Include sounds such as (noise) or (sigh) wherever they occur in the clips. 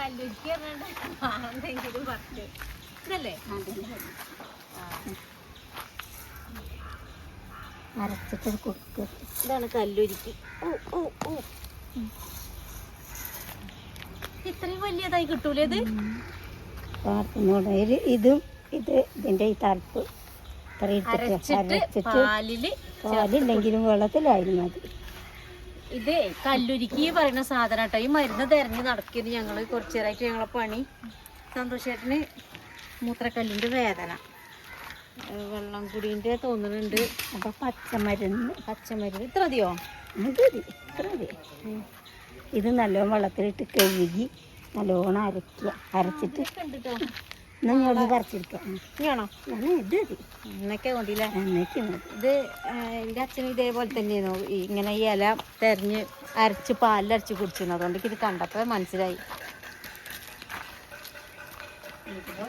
കല്ലുരുക്കി എന്തെങ്കിലും പറിച്ച് ഇതല്ലേ അരച്ചിട്ട് കൊടുക്കുക ഇതാണ് കല്ലുരുക്കി ഇത്രയും വലിയതായി കിട്ടൂലേ ഇത് പാർക്കുന്നോടെ ഇതും ഇത് ഇതിന്റെ ഈ തലപ്പ് ഇത്ര അരച്ചിട്ട് പാലിൽ പാലില്ലെങ്കിലും വെള്ളത്തിലായിരുന്നു മതി ഇതേ കല്ലുരുക്കി പറയുന്ന സാധനം കേട്ടോ ഈ മരുന്ന് തിരഞ്ഞ് നടക്കിയത് ഞങ്ങൾ. കുറച്ചു നേരമായിട്ട് ഞങ്ങളെ പണി. സന്തോഷേട്ടന് മൂത്രക്കല്ലിന്റെ വേദന. വെള്ളം കുടീന്റെ തോന്നുന്നുണ്ട് അപ്പൊ പച്ചമരുന്ന്. പച്ചമരുന്ന്. ഇത്ര മതിയോ? മതി ഇത്ര മതി. ഇത് നല്ലോണം വെള്ളത്തിലിട്ട് കഴുകി നല്ലോണം അരയ്ക്കുക. അരച്ചിട്ട് ഉണ്ട് ഇങ്ങോട്ട് പറിച്ചെടുക്കാം. ഇനിയാണോ ഞാൻ ഇത് മതി. എന്നൊക്കെ കൊണ്ടില്ലേ എന്നേക്ക് മതി. ഇത് ഏഹ്, എന്റെ അച്ഛനും ഇതേപോലെ തന്നെയായിരുന്നു. ഇങ്ങനെ ഈ ഇല തെരഞ്ഞ് അരച്ച് പാലിലരച്ച് കുടിച്ചിരുന്നു. അതുകൊണ്ട് ഇത് കണ്ടപ്പോൾ മനസ്സിലായി.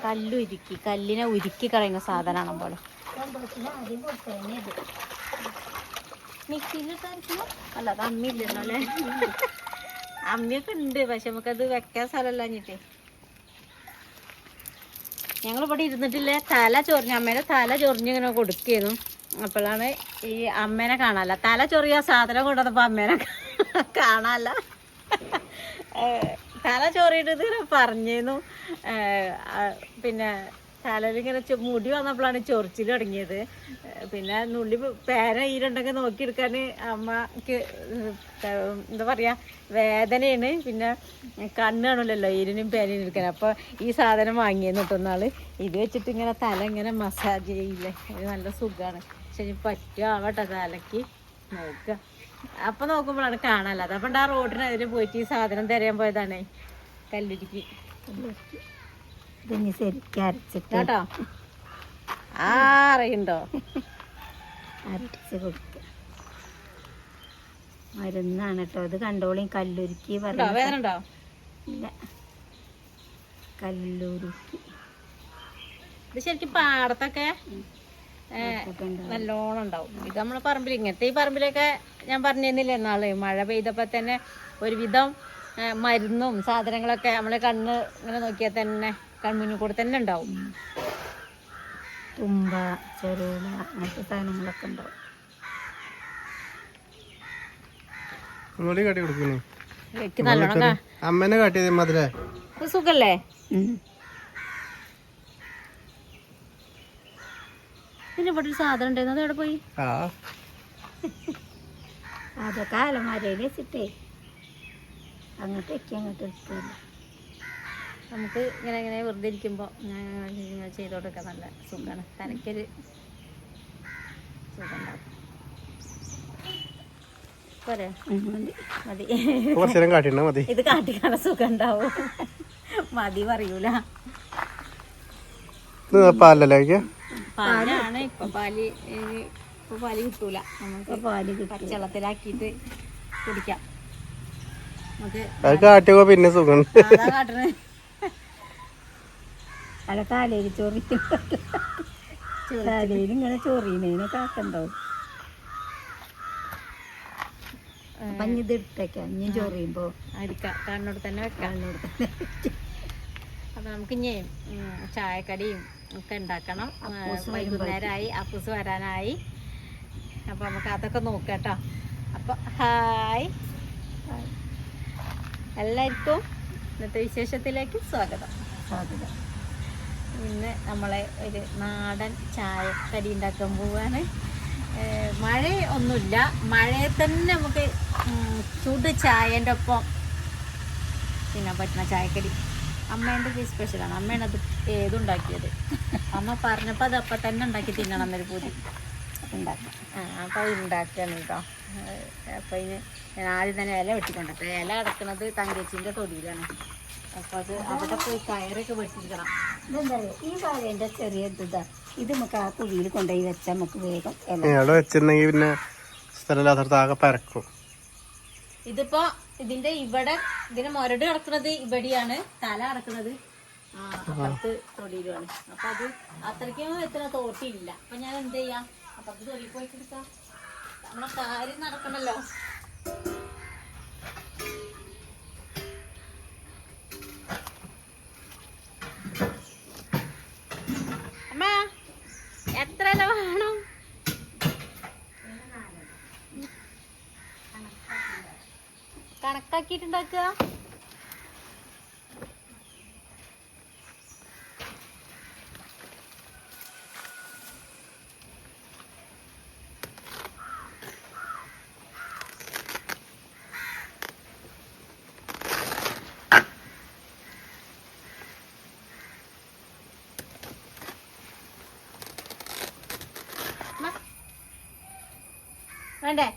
കല്ലുരുക്കി കല്ലിനെ ഉരുക്കി കളയുന്ന സാധനമാണ് പോലെ അല്ല അത് അമ്മയില്ലല്ലോ അല്ലേ അമ്മയൊക്കെ ഉണ്ട് പക്ഷെ നമുക്കത് വെക്കാൻ സ്ഥലമല്ലാഞ്ഞിട്ടേ ഞങ്ങളിവിടെ ഇരുന്നിട്ടില്ലേ? തല ചൊറിഞ്ഞ അമ്മേനെ തല ചൊറിഞ്ഞ് ഇങ്ങനെ കൊടുക്കുന്നു അപ്പോഴാണ് ഈ അമ്മേനെ കാണാല്ല. തല ചൊറിയ സാധനം കൊണ്ടുവന്നപ്പോൾ അമ്മേനെ (laughs) കാണാല്ല. തല ചൊറിയിട്ട് ഇങ്ങനെ പറഞ്ഞിരുന്നു പിന്നെ തലയിൽ ഇങ്ങനെ മുടി വന്നപ്പോഴാണ് ചൊറിച്ചിൽ തുടങ്ങിയത്. പിന്നെ നുള്ളി പേര ഈരുണ്ടെങ്കിൽ നോക്കിയെടുക്കാൻ അമ്മയ്ക്ക് എന്താ പറയുക വേദനയാണ്. പിന്നെ കണ്ണ് കാണില്ലല്ലോ ഈരിനും പേരയും എടുക്കാൻ. അപ്പോൾ ഈ സാധനം വാങ്ങിയെന്ന് കിട്ടുന്നാൾ ഇത് വെച്ചിട്ട് ഇങ്ങനെ തല ഇങ്ങനെ മസാജ് ചെയ്യില്ലേ? ഇത് നല്ല സുഖമാണ് പക്ഷെ ഇനി പറ്റുക ആവട്ടെ തലക്ക് നോക്കുക. അപ്പൊ നോക്കുമ്പോഴാണ് കാണാനല്ലാതെ അപ്പം ആ റോഡിനെതിരെ പോയിട്ട് ഈ സാധനം തിരയാൻ പോയതാണ്. കല്ലിടിക്ക്. ശരിക്കും അരച്ചിട്ട് കേട്ടോ? ആ അറിയണ്ടോ അരച്ച് കൊടുക്കുക മരുന്നാണ് കേട്ടോ. ഇത് കണ്ടോളിയും കല്ലുരുക്കി പറഞ്ഞ ഇല്ല. കല്ലുരുക്കി. ഇത് ശരിക്കും പാടത്തൊക്കെ. നല്ലോണം ഉണ്ടാവും. ഇത് നമ്മളെ പറമ്പിൽ ഇങ്ങനത്തെ ഈ പറമ്പിലൊക്കെ ഞാൻ പറഞ്ഞിരുന്നില്ല എന്നാൾ മഴ പെയ്തപ്പോ തന്നെ ഒരുവിധം മരുന്നും സാധനങ്ങളൊക്കെ നമ്മളെ കണ്ണ് ഇങ്ങനെ നോക്കിയാൽ തന്നെ കൺമുന്നിൽ കൂടെ തന്നെ ഉണ്ടാവും. തുമ്പ ചെറുവില അങ്ങനത്തെ സാധനങ്ങളൊക്കെ ഉണ്ടാവും. ഒന്നുകൂടി കാട്ടി കൊടുക്കുന്നേ എനിക്ക് നല്ലോണം കാ- അമ്മേനെ കാട്ടിയത് ഇത് സുഖല്ലേ. പിന്നെ ഇവിടെ ഒരു സാധനം ഉണ്ടായിരുന്നു അത് എവിടെ പോയി? അതൊക്കെ അലമാരയിൽ വെച്ചിട്ടേ. അങ്ങോട്ടേക്ക് അങ്ങോട്ട് എടുക്കില്ല നമുക്ക് ഇങ്ങനെ ഇങ്ങനെ വെറുതെ ഇരിക്കുമ്പോൾ ഞാൻ ഇങ്ങനെ ചെയ്തോടൊക്കെ നല്ല സുഖമാണ് തനിക്കൊരു സുഖം ഉണ്ടാവും പോരെ. മതി. ഇത് കാട്ടിക്കാണ സുഖം ഉണ്ടാവും മതി പറയൂല. ഇത് പാലല്ലേ പാലാണ്. ഇപ്പൊ പാൽ ഇപ്പൊ പാൽ കിട്ടൂല. നമുക്ക് പാൽ പച്ചവെള്ളത്തിലാക്കിയിട്ട് കുടിക്കാം. നമുക്ക് കാട്ടിയപ്പോ പിന്നെ സുഖം കാട്ടണേ. അല്ല തലയിൽ ചൊറി തലയിൽ ഇങ്ങനെ ചൊറിയുന്നതിനെ കാക്കണ്ടോ? അപ്പൊ ഇട്ടേക്കാം ഇനി ചൊറിയുമ്പോ അടിക്കാം കണ്ണോട് തന്നെ വെക്കാം. അപ്പൊ നമുക്ക് ഇനി ചായക്കടിയും ഒക്കെ ഉണ്ടാക്കണം. വൈകുന്നേരമായി അപ്പൂസ് വരാനായി. അപ്പൊ നമുക്ക് അതൊക്കെ നോക്കട്ടോ അപ്പൊ ഹായ്. എല്ലാവർക്കും ഇന്നത്തെ വിശേഷത്തിലേക്ക് സ്വാഗതം. സാധ്യത ഇന്ന് നമ്മളെ ഒരു നാടൻ ചായക്കടി ഉണ്ടാക്കാൻ പോവാണ്. മഴ ഒന്നുമില്ല. മഴയെ തന്നെ നമുക്ക് ചൂട് ചായന്റെ ഒപ്പം തിന്നാൻ പറ്റുന്ന ചായക്കടി. അമ്മേന്റെ സ്പെഷ്യലാണ് അമ്മയാണ് അത് ഏതുണ്ടാക്കിയത് അമ്മ പറഞ്ഞപ്പോൾ അത് അപ്പം തന്നെ ഉണ്ടാക്കി തിന്നണം എന്നൊരു പൂതി. ഉണ്ടാക്കാം. ആ അപ്പോൾ അത് ഉണ്ടാക്കുകയാണ് കേട്ടോ അപ്പോൾ ഇതിന് ഞാൻ ആദ്യം തന്നെ ഇല വെട്ടിക്കൊണ്ടിട്ട് ഇല അടക്കുന്നത് തങ്കച്ചിന്റെ തൊടിയിലാണ്. അപ്പോൾ അത് അവിടെ പോയി കയറൊക്കെ വെട്ടിക്കണം ഈ വാഴേന്റെ ചെറിയ ഇതാ. ഇത് നമുക്ക് ആ കുഴിയിൽ കൊണ്ടുപോയി വെച്ചാൽ നമുക്ക് വേഗം ഇല അവിടെ വെച്ചിട്ടുണ്ടെങ്കിൽ പിന്നെ സ്ഥലമില്ലാത്തടത്ത് ആകെ പരക്കും. ഇതിപ്പോ ഇതിന്റെ ഇവിടെ ഇതിന് മുരട് കിടക്കുന്നത് ഇവിടെയാണ്. തല കിടക്കുന്നത് ആ അപ്പുറത്ത് തൊടിയിലുമാണ് അപ്പൊ അത് അത്രയ്ക്കും എത്ര തോട്ടിയില്ല അപ്പൊ ഞാൻ എന്ത് ചെയ്യാം? അപ്പുറത്ത് തൊടിയിൽ പോയിട്ട് എടുക്കാം. നമ്മളെ കാര്യം നടക്കണല്ലോ. കണക്കാക്കിയിട്ടുണ്ടാക്കുക വേണ്ടേ?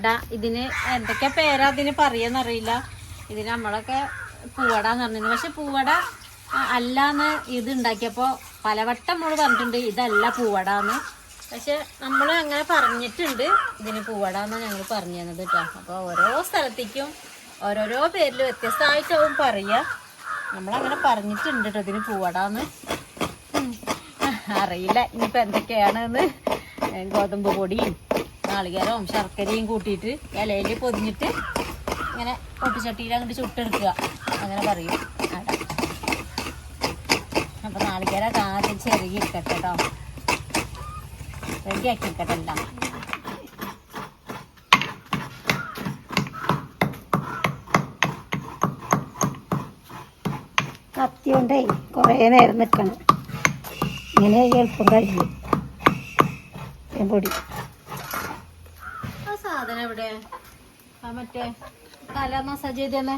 അട ഇതിന് എന്തൊക്കെ പേരാ അതിന് പറയാന്നറിയില്ല. ഇതിന് നമ്മളൊക്കെ പൂവട എന്ന് പറഞ്ഞിരുന്നു. പക്ഷെ പൂവട അല്ലാന്ന് ഇത് ഉണ്ടാക്കിയപ്പോ പലവട്ടം നമ്മൾ പറഞ്ഞിട്ടുണ്ട് ഇതല്ല പൂവട എന്ന് പക്ഷെ നമ്മൾ അങ്ങനെ പറഞ്ഞിട്ടുണ്ട് ഇതിന് പൂവട എന്ന് ഞങ്ങൾ പറഞ്ഞു തന്നത് കേട്ടോ. അപ്പോൾ ഓരോ സ്ഥലത്തേക്കും ഓരോരോ പേരിൽ വ്യത്യസ്തമായിട്ടാവും പറയുക നമ്മളങ്ങനെ പറഞ്ഞിട്ടുണ്ട് കേട്ടോ ഇതിന് പൂവട എന്ന് അറിയില്ല ഇനിയിപ്പോൾ എന്തൊക്കെയാണെന്ന്. ഗോതമ്പ് പൊടിയും നാളികേരവും ശർക്കരയും കൂട്ടിയിട്ട് ഇലയിൽ പൊതിഞ്ഞിട്ട് ഇങ്ങനെ പൊട്ടിച്ചട്ടിയിൽ അങ്ങോട്ട് ചുട്ടെടുക്കുക. അങ്ങനെ പറയും. അട അപ്പോൾ നാളികേര ആദ്യം ചെറിയ ഇരിക്കട്ടെ കേട്ടോ റെഡിയാക്കി ഇരിക്കട്ടെ എല്ലാം. കത്തി കൊണ്ടേ കുറേ നേരം നിൽക്കണം ഇങ്ങനെ എളുപ്പം കഴിയും. പൊടി. എവിടെ? ആ മറ്റേ തല മസാജ് ചെയ്ത് തന്നെ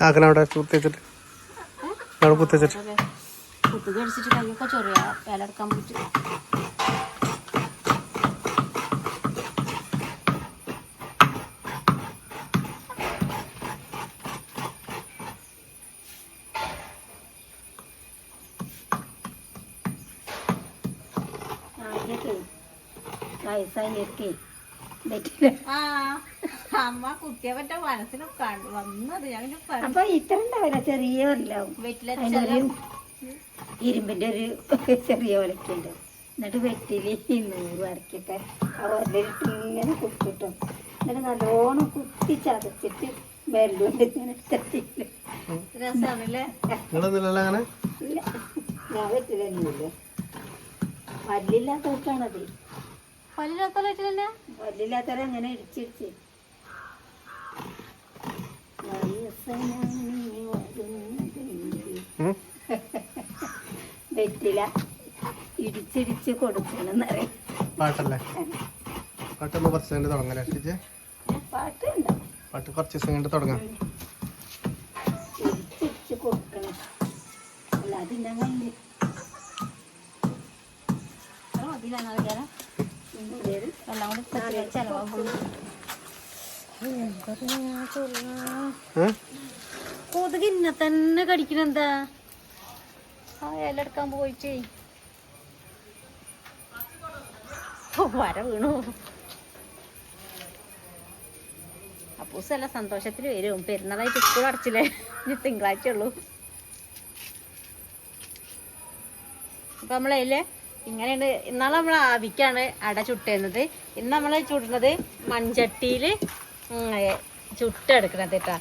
ആക്കണ അവിടെ കുത്തിച്ചിട്ട് അവിടെ കുത്തിച്ചിട്ട് കുത്തു കടിച്ചിട്ട് കൈയൊക്കെ ചൊറിയ. വിലഎടുക്കാൻ പറ്റും ആദ്യമൊക്കെ വയസ്സായൊക്കെ പറ്റില്ല ആ അമ്മ കുട്ടിയെ പറ്റ മനസ്സിന് കണ്ടു. വന്നത് ഞാൻ അപ്പൊ ഇത്ര ഉണ്ടാവില്ല ചെറിയ ഇരുമ്പിന്റെ ഒരു ചെറിയ ഒലക്കുണ്ട് എന്നിട്ട് വെറ്റിൽ നൂറ് വരക്കട്ടെ ആ ഒരലിട്ട് ഇങ്ങനെ കുത്തിട്ടും എന്നിട്ട് നല്ലോണം കുത്തി ചതച്ചിട്ട് ബെല്ലുണ്ട് ഇങ്ങനെ രസമാണല്ലേ ഇല്ല. ഞാൻ വെറ്റില പല്ലില്ലാത്ത വെച്ചാണത് പല്ലില്ലാത്ത പല്ലില്ലാത്തല്ലേ വല്ലില്ലാത്തവരെ അങ്ങനെ ഇടിച്ചിടിച്ച് പറ്റില്ല ഇടിച്ചിടിച്ച് കൊടുക്കണം പാട്ടല്ലേ? പാട്ടൊന്ന് കുറച്ച് കഴിഞ്ഞ് പാട്ടുണ്ട്. പാട്ട് കുറച്ച് ദിവസം കഴിഞ്ഞിട്ട് തുടങ്ങാം. ഇടിച്ചിടിച്ച് കൊടുക്കണം. അല്ല അതിന്റെ കയ്യിൽ കൂടി? കൊതുക് ഇന്നെ തന്നെ കടിക്കണെന്താ? ആ ഇല എടുക്കാൻ പോയിട്ടേ. വര വീണു. അപ്പൂസ് നല്ല സന്തോഷത്തിൽ വരും. പെരുന്നാളായിട്ട് സ്കൂൾ അടച്ചില്ലേ? ഇനി തിങ്കളാഴ്ച ഉള്ളൂ. അപ്പൊ നമ്മളതിൽ ഇങ്ങനെയുണ്ട്. ഇന്നാളെ നമ്മൾ ആവിക്കാണ് അട ചുട്ടുന്നത്. ഇന്ന് നമ്മൾ ചുടുന്നത് മൺചട്ടിയിൽ ചുട്ടെടുക്കണത് കേട്ടോ.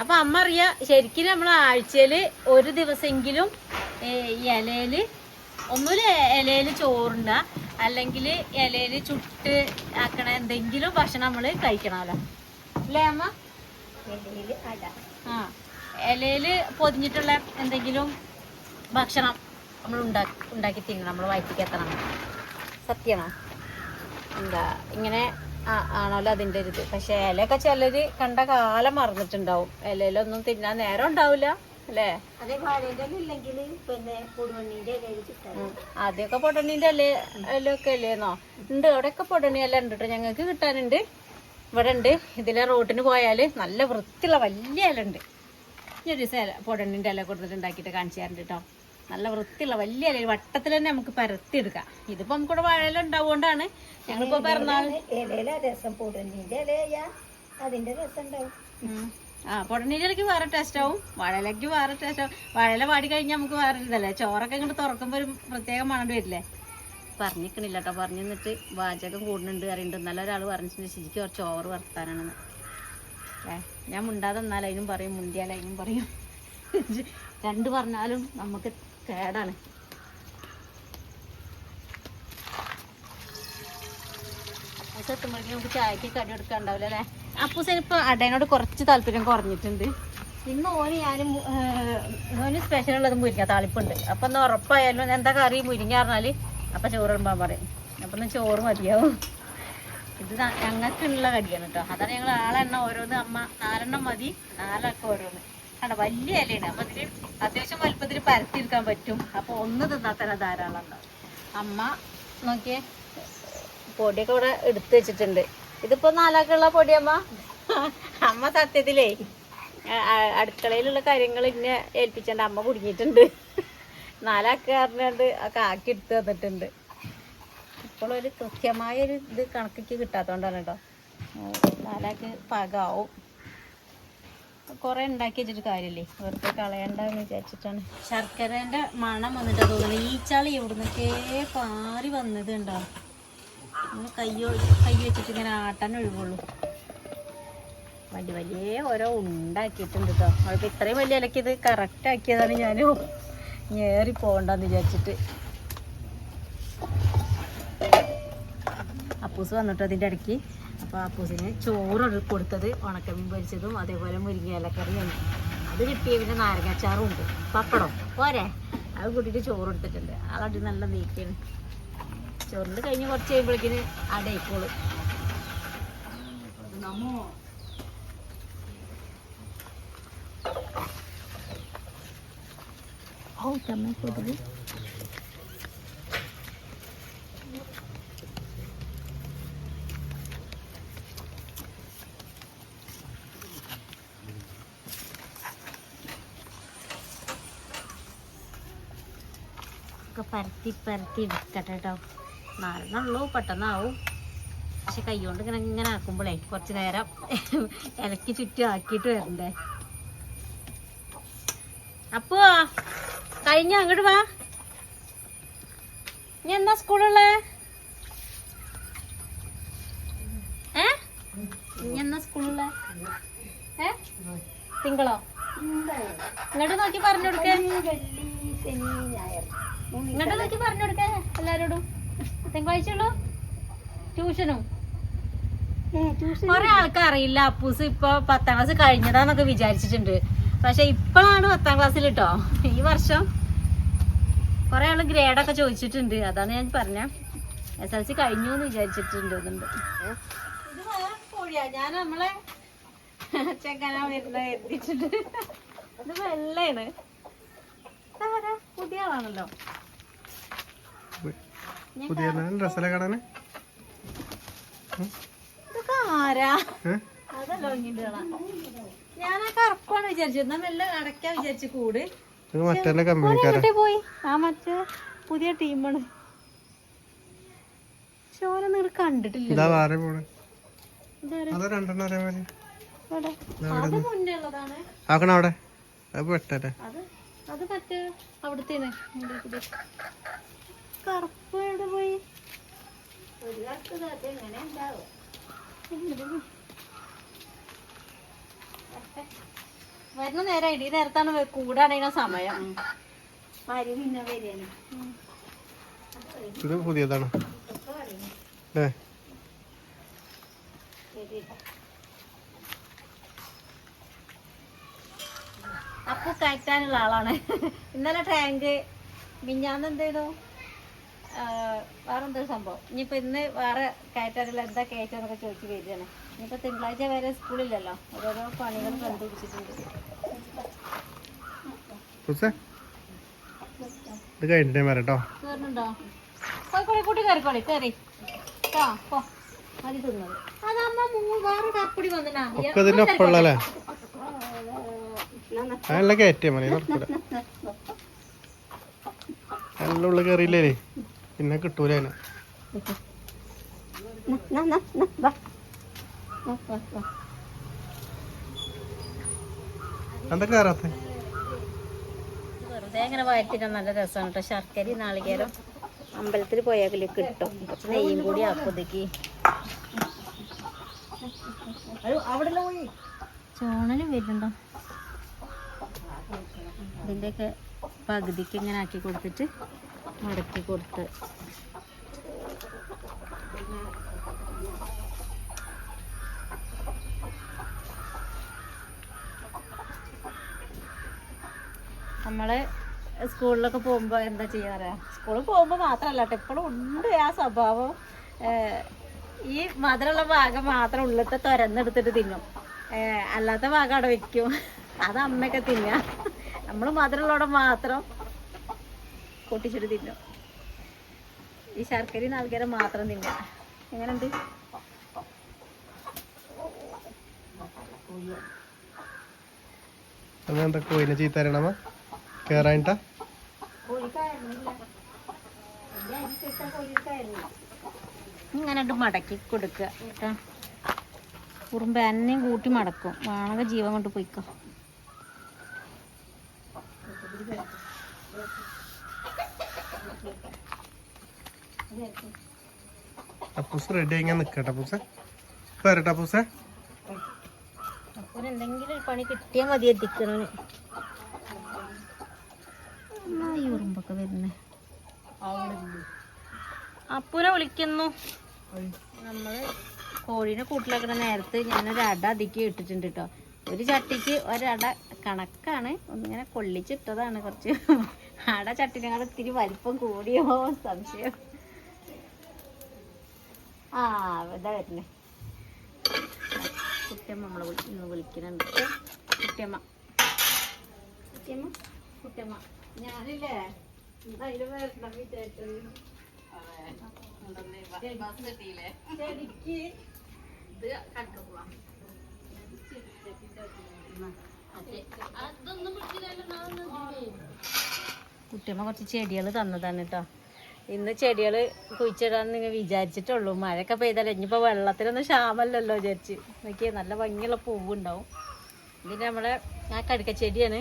അപ്പം അമ്മ അറിയുക ശരിക്കും നമ്മൾ ആഴ്ചയിൽ ഒരു ദിവസമെങ്കിലും ഇലയിൽ ഒന്നുമില്ല ഇലയിൽ ചോറുണ്ട അല്ലെങ്കിൽ ഇലയിൽ ചുട്ട് ആക്കണ എന്തെങ്കിലും ഭക്ഷണം നമ്മൾ കഴിക്കണമല്ലോ. അല്ലേ അമ്മ? ആ ഇലയിൽ പൊതിഞ്ഞിട്ടുള്ള എന്തെങ്കിലും ഭക്ഷണം. നമ്മൾ ഉണ്ടാക്കി ഉണ്ടാക്കി തിന്നണം നമ്മൾ വയറ്റിക്ക് എത്തണം സത്യമാണോ എന്താ ഇങ്ങനെ ആണല്ലോ അതിന്റെ ഒരു ഇത് പക്ഷെ ഇലയൊക്കെ ചിലർ കണ്ട കാലം മറന്നിട്ടുണ്ടാവും. ഇലയിലൊന്നും തിന്നാൻ നേരം ഉണ്ടാവില്ല അല്ലേ. ആദ്യമൊക്കെ പൊടണീന്റെ അല്ലേ ഇലയൊക്കെ അല്ലേന്നോ ഉണ്ട് അവിടെയൊക്കെ പൊടണി അല്ല ഉണ്ട് കേട്ടോ ഞങ്ങൾക്ക് കിട്ടാനുണ്ട്. ഇവിടെ ഉണ്ട്. ഇതിലെ റോട്ടിന് പോയാൽ നല്ല വൃത്തിയുള്ള വലിയ ഇല ഉണ്ട് ഇനി ഒരു ദിവസം ഇല പൊടണീന്റെ ഇല കൊടുത്തിട്ട് ഉണ്ടാക്കിയിട്ട് കാണിച്ചു തരണ്ട് കേട്ടോ നല്ല വൃത്തിയുള്ള വലിയ ഇല വട്ടത്തിൽ തന്നെ നമുക്ക് പരത്തിയെടുക്കാം ഇതിപ്പോൾ നമുക്കിവിടെ വാഴയില ഉണ്ടാവുകൊണ്ടാണ് ഞങ്ങളിപ്പോ പിറന്നാൾ. രസം രസം ഉണ്ടാവും. ഉം. ആ പൊടണീലേക്ക് വേറെ ടേസ്റ്റ് ആവും. വാഴയിലേക്ക് വേറെ ടേസ്റ്റ് ആവും. വാഴയില പാടി കഴിഞ്ഞാൽ നമുക്ക് വേറെ ഇതല്ലേ? ചോറൊക്കെ ഇങ്ങോട്ട് തുറക്കുമ്പോൾ ഒരു പ്രത്യേകം മണം വരില്ലേ? പറഞ്ഞിക്കണില്ല കേട്ടോ പറഞ്ഞു നിന്നിട്ട് വാചകം കൂടുന്നുണ്ട് അറിയുന്നുണ്ട്. എന്നാലും ഒരാൾ പറഞ്ഞിട്ടുണ്ട് ശരിക്കും കുറച്ച് ഓവർ വർത്താനാണെന്ന്. ഏ ഞാൻ മുണ്ടാതെ എന്നാൽ അതിനും പറയും മുണ്ടിയാൽ അതിനും പറയും. (laughs) രണ്ട് പറഞ്ഞാലും നമുക്ക് കേടാണ്. എത്തുമ്പോഴേക്കും നമുക്ക് ചായക്ക് കടി എടുക്കാണ്ടാവില്ല അല്ലേ? അപ്പൂസൻ ഇപ്പൊ അടേനോട് കുറച്ച് താല്പര്യം കുറഞ്ഞിട്ടുണ്ട്. ഇന്ന് ഓന് ഞാനും ഓന് സ്പെഷ്യൽ ഉള്ളത് മുരിങ്ങ താളിപ്പുണ്ട്. അപ്പൊ ഒന്ന് ഉറപ്പായാലും എന്താ കറി? മുരിങ്ങ പറഞ്ഞാൽ അപ്പൊ ചോറ് ഇടുമ്പോൾ പറയും. അപ്പൊ ഒന്ന് ചോറ് മതിയാവും. ഇത് ഞങ്ങൾക്കുള്ള കടിയാണ് കേട്ടോ. അതാണ് ഞങ്ങൾ ആളെണ്ണ ഓരോന്ന് അമ്മ നാലെണ്ണം മതി. നാലൊക്കെ ഓരോന്ന്. കണ്ട വലിയ ഇലയാണ്. അപ്പൊ ഇതിൽ അത്യാവശ്യം വലുപ്പത്തിൽ പരത്തിയെടുക്കാൻ പറ്റും. അപ്പൊ ഒന്ന് തിന്നാൽ തന്നെ ധാരാളം ഉണ്ടാവും അമ്മ നോക്കിയേ. പൊടിയൊക്കെ ഇവിടെ എടുത്തു വെച്ചിട്ടുണ്ട്. ഇതിപ്പോ നാലാക്കുള്ള പൊടി അമ്മ? സത്യത്തിലേ ആ- ആ- അടുക്കളയിലുള്ള കാര്യങ്ങൾ ഇന്നെ ഏൽപ്പിച്ചേണ്ട. അമ്മ കുടുങ്ങിയിട്ടുണ്ട്. നാലാക്ക് ഒക്കെ ആക്കി എടുത്ത് തന്നിട്ടുണ്ട്. ഇപ്പോഴൊരു ഒരു കൃത്യമായ ഒരു ഇത് കണക്കിക്ക് കിട്ടാത്തതുകൊണ്ടാണ് കേട്ടോ. നാലാക്ക് പാകാവും. കുറെ ഉണ്ടാക്കി വെച്ചിട്ട് കാര്യമില്ലേ വെറുതെ കളയണ്ടെന്ന് വിചാരിച്ചിട്ടാണ്. ശർക്കരേന്റെ മണം വന്നിട്ട് ഈ ചളി എവിടുന്നൊക്കെ പാറി വന്നത് ഉണ്ടാവും കയ്യോ കൈ വെച്ചിട്ട് ഇങ്ങനെ ആട്ടാൻ ഒഴിവുള്ളൂ. വലിയ വലിയ ഓരോ ഉണ്ടാക്കിയിട്ടുണ്ട് കേട്ടോ അവൾക്ക് ഇത്രയും വലിയ ഇലക്ക് ഇത് കറക്റ്റ് ആക്കിയതാണ് ഞാൻ ഞേറി പോകണ്ടെന്ന് വിചാരിച്ചിട്ട്. അപ്പൂസ് വന്നിട്ട് അതിന്റെ ഇടയ്ക്ക്? അപ്പോൾ അപ്പൂസിന് ചോറ് കൊടുത്തത് ഉണക്കമീൻ പൊരിച്ചതും അതേപോലെ മുരിങ്ങ ഇലക്കറിയും അത് കിട്ടിയ പിന്നെ നാരങ്ങാച്ചാറും ഉണ്ട്. പപ്പടം. പോരെ. അത് കൂട്ടിയിട്ട് ചോറ് എടുത്തിട്ടുണ്ട് അതടി നല്ല നീക്കാണ് ചോറിന്റെ കഴിഞ്ഞ് കുറച്ച് കഴിയുമ്പോഴേക്കിന് അടയിക്കോളും. ഓ തമ്മ കൊതുക് ഒക്കെ പരത്തി പരത്തി എടുക്കട്ടെ കേട്ടോ നാലെണ്ണുള്ളൂ പെട്ടെന്നാവും. പക്ഷെ കൈകൊണ്ട് ഇങ്ങനെ ഇങ്ങനെ ആക്കുമ്പോഴേ കുറച്ച് നേരം ഇലക്ക് ചുറ്റും ആക്കിയിട്ട് വരണ്ടേ. അപ്പോ കഴിഞ്ഞ? അങ്ങോട്ട് വാ. ഇനി എന്നാ സ്കൂളുള്ളേ? ഏ? എന്നാ സ്കൂളുള്ളേ? ഏ? തിങ്കളോ? ഇങ്ങോട്ട് നോക്കി പറഞ്ഞു കൊടുക്കേ. ശനി ഞായർ മൂന്ന് ഇങ്ങോട്ട് നോക്കി പറഞ്ഞു കൊടുക്കേ എല്ലാരോടും. തിങ്കളാഴ്ചയുള്ളൂ ട്യൂഷനും. കുറെ ആൾക്കാർ അറിയില്ല. അപ്പൂസ് ഇപ്പൊ പത്താം ക്ലാസ് കഴിഞ്ഞതാന്നൊക്കെ വിചാരിച്ചിട്ടുണ്ട്. പക്ഷെ ഇപ്പോഴാണ് പത്താം ക്ലാസ്സിൽ കേട്ടോ ഈ വർഷം കുറെ ആൾ ഗ്രേഡൊക്കെ ചോദിച്ചിട്ടുണ്ട്. അതാണ് ഞാൻ പറഞ്ഞ. എസ് എൽ സി കഴിഞ്ഞു എന്ന് വിചാരിച്ചിട്ടുണ്ട് ഇതുണ്ട്. ഞാൻ നമ്മളെ ചെക്കനാ വരുന്ന എത്തിച്ചിട്ടുണ്ട് ഇത് വെള്ളയാണ്? പുതിയ ആളാണല്ലോ പുതിയ ഡ്രസ്സിലെ കാണാന്? ആരാ? അതല്ലോ ഞാൻ ആ കറുപ്പാണ് വിചാരിച്ചത്. എന്നാ മെല്ലെ അടയ്ക്കാൻ വിചാരിച്ചു കൂട്. മറ്റേ എങ്ങോട്ടേ പോയി? ആ മറ്റേ പുതിയ ടീമാണ്. ചോര നിങ്ങൾ കണ്ടിട്ടില്ല അവിടെ? അത് മറ്റേ അവിടുത്തേന്. കറുപ്പ് എവിടെ പോയി? വരുന്ന നേരം ഈ നേരത്താണ് വെ- കൂടാണീന സമയം. ഇത് പുതിയതാണ്. അല്ലേ അപ്പൊ കയറ്റാനുള്ള ആളാണ്. ഇന്നലെ ടാങ്ക് മിഞ്ഞാന്ന് എന്ത് ചെയ്തു? വേറെ എന്തൊരു സംഭവം. ഇനിയിപ്പോൾ ഇന്ന് വേറെ കയറ്റാനുള്ള എന്താ കയറ്റാന്നൊക്കെ ചോദിച്ചു വരികയാണ്. ഇനിയിപ്പോൾ തിങ്കളാഴ്ച വരെ സ്കൂളില്ലല്ലോ. ഓരോരോ പണികൾ കണ്ടുപിടിച്ചിട്ടുണ്ട്. ഇത് കഴിഞ്ഞിട്ടേ വരട്ടോ. കേറുന്നുണ്ടോ കോഴിക്കോടി കൂട്ടി കയറിക്കോളി കയറി ആ പോ. മതി തിന്നത് അതമ്മ മൂന്ന് വേറെ കപ്പടി വന്നിനാ നല്ല കയറ്റിയാ മതി നടക്കൂല നല്ല ഉള്ളിൽ കയറിയില്ലേ പിന്നെ കിട്ടൂല അതിനെ. എന്താ കയറാത്ത? വെറുതെ ഇങ്ങനെ വയറ്റിട്ട് നല്ല രസമാണ് കേട്ടോ ശർക്കര നാളികേരം അമ്പലത്തിൽ പോയാൽ കിട്ടും. കുറച്ച് നെയ്യും കൂടി ആക്കുതേക്ക് ചോണൽ വരുന്നുണ്ടോ? ഇതിന്റെയൊക്കെ പകുതിക്ക് ഇങ്ങനെ ആക്കി കൊടുത്തിട്ട് മടക്കി കൊടുത്ത്. നമ്മൾ സ്കൂളിലൊക്കെ പോകുമ്പോൾ എന്താ ചെയ്യാറ് സ്കൂളിൽ പോകുമ്പോൾ മാത്രമല്ല കേട്ടോ ഇപ്പോഴും ഉണ്ട് ആ സ്വഭാവം. ഈ മധുരമുള്ള ഭാഗം മാത്രം ഉള്ളിലത്തെ തുരന്നെടുത്തിട്ട് തിന്നും. അല്ലാത്ത ഭാഗം അവിടെ വെക്കും. അത് അമ്മയൊക്കെ തിന്നാ. നമ്മൾ മധുരമുള്ളവിടെ മാത്രം പൊട്ടിച്ചിട്ട് തിന്നും. ഈ ശർക്കര നാളികേരം മാത്രം തിന്ന. എങ്ങനെയുണ്ട്? കേറാനിട്ടാ? ഇങ്ങനെ മടക്കി കൊടുക്കുക കേട്ടോ കുറുമ്പ് എന്നെയും കൂട്ടി മടക്കും. വേണമെങ്കിൽ ജീവൻ കൊണ്ട് പോയിക്കോ. അപ്പൂസ് റെഡി ആയി നിക്കട്ടെ അപ്പൂസ് വരട്ടെ അപ്പൂസ് എന്തെങ്കിലും ഒരു പണി കിട്ടിയാൽ മതി എത്തിക്കണന്. ഈ ഉറുമ്പൊക്കെ വരുന്നേ? അപ്പൂനെ വിളിക്കുന്നു. നമ്മൾ കോഴീനെ കൂട്ടിലാക്കണ നേരത്ത് ഞാനൊരു അട അതിക്ക് ഇട്ടിട്ടുണ്ട് കേട്ടോ. ഒരു ചട്ടിക്ക് ഒരട കണക്കാണ്. ഒന്നിങ്ങനെ കൊള്ളിച്ചിട്ടതാണ് കുറച്ച്. ആട ചട്ടിനങ്ങടെ ഇത്തിരി വലിപ്പം കൂടിയോ സംശയം. ആ ഇതാ വരുന്നേ. കുട്ടിയമ്മ നമ്മളെ ഇന്ന് വിളിക്കുന്നുണ്ട്. കുട്ടിയമ്മ. കുട്ടിയമ്മ? കുട്ടിയമ്മ. ഞാനില്ലേ അതിൽ വരണം വിചാരിച്ചത്. ചെടിക്ക് ഇത് കുട്ടിയമ്മ കുറച്ച് ചെടികൾ തന്നതാണ് കേട്ടോ ഇന്ന് ചെടികൾ കുഴിച്ചിടാന്ന് നിങ്ങൾ വിചാരിച്ചിട്ടുള്ളൂ. മഴയൊക്കെ പെയ്താലേ ഇനിയിപ്പോൾ വെള്ളത്തിനൊന്നും ക്ഷാമല്ലല്ലോ വിചാരിച്ച്. നോക്കിയേ നല്ല ഭംഗിയുള്ള പൂവുണ്ടാവും. പിന്നെ നമ്മളെ ആ കടുക്ക ചെടിയാണ്.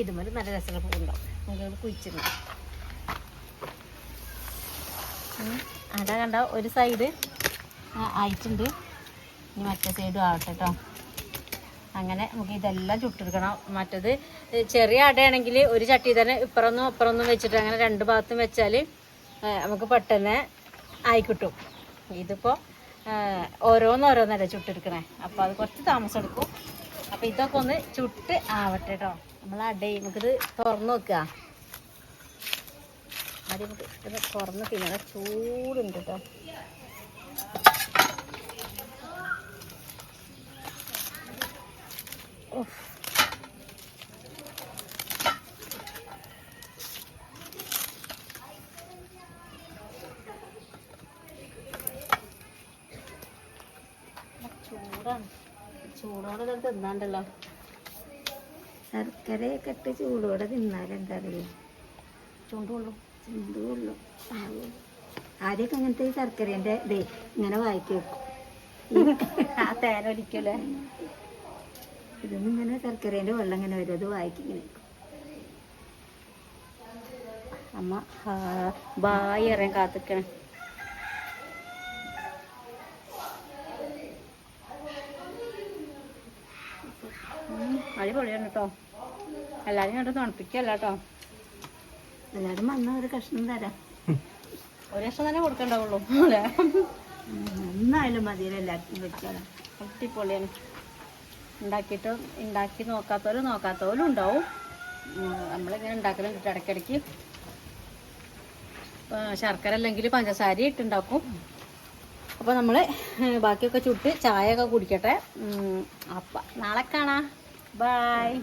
ഇതുമൊരു നല്ല രസമുള്ള പൂവുണ്ടാവും. നമുക്ക് കുഴിച്ചിടണം. അതാ കണ്ട ഒരു സൈഡ് ആയിട്ടുണ്ട്. ഇനി മറ്റേ സൈഡും ആവട്ടെ കേട്ടോ അങ്ങനെ നമുക്ക് ഇതെല്ലാം ചുട്ടെടുക്കണം. മറ്റത് ചെറിയ അടയാണെങ്കിൽ ഒരു ചട്ടി തന്നെ ഇപ്പുറമൊന്നും അപ്പുറമൊന്നും വെച്ചിട്ട് അങ്ങനെ രണ്ട് ഭാഗത്തും വെച്ചാൽ നമുക്ക് പെട്ടെന്ന് ആയി കിട്ടും. ഇതിപ്പോൾ ഓരോന്നോരോന്നല്ലേ ചുട്ടെടുക്കണേ. അപ്പോൾ അത് കുറച്ച് താമസം എടുക്കും അപ്പോൾ ഇതൊക്കെ ഒന്ന് ചുട്ട് ആവട്ടെ കേട്ടോ നമ്മൾ അടയും നമുക്കിത് തുറന്ന് വെക്കുക ആദ്യം നമുക്ക് തുറന്ന് തിന്നണം. ചൂടുണ്ട് കേട്ടോ ചൂടാണ്. ചൂടോടെ തിന്നാണ്ടല്ലോ. ശർക്കരയൊക്കെ ഇട്ട് ചൂടോടെ തിന്നാലെന്താ അറിയാം ചൂടുള്ളൂ. ആദ്യമൊക്കെ അങ്ങനത്തെ ശർക്കരേന്റെ ഇതേ ഇങ്ങനെ വായിക്കും ആ തേന ഒരിക്കലേ ഇതൊന്നും ഇങ്ങനെ ശർക്കരേന്റെ വെള്ളം ഇങ്ങനെ വരും. അത് വായിക്കിങ്ങനെ. അമ്മ ബായി അറിയാൻ കാത്തിക്കണേ. അടിപൊളിയാണ് കേട്ടോ എല്ലാവരും കണ്ട് തണുപ്പിക്കല്ല കേട്ടോ എല്ലാവരും വന്ന ഒരു കഷ്ണം തരാം. ഒരു കഷ്ണം തന്നെ കൊടുക്കണ്ടാവുള്ളൂ. അല്ലേ? ഒന്നായാലും മതിയല്ലോ എല്ലാവർക്കും വെച്ചാലും അടിപൊളിയാണ്. ഉണ്ടാക്കിയിട്ട് ഉണ്ടാക്കി നോക്കാത്തവരും നോക്കാത്തവരും ഉണ്ടാവും. നമ്മളിങ്ങനെ ഉണ്ടാക്കലുണ്ട്. ഇടയ്ക്കിടയ്ക്ക് ശർക്കര അല്ലെങ്കിൽ പഞ്ചസാര ഇട്ടുണ്ടാക്കും. അപ്പോൾ നമ്മൾ ബാക്കിയൊക്കെ ചുട്ട് ചായയൊക്കെ കുടിക്കട്ടെ. അപ്പം നാളെ കാണാം. ബായ്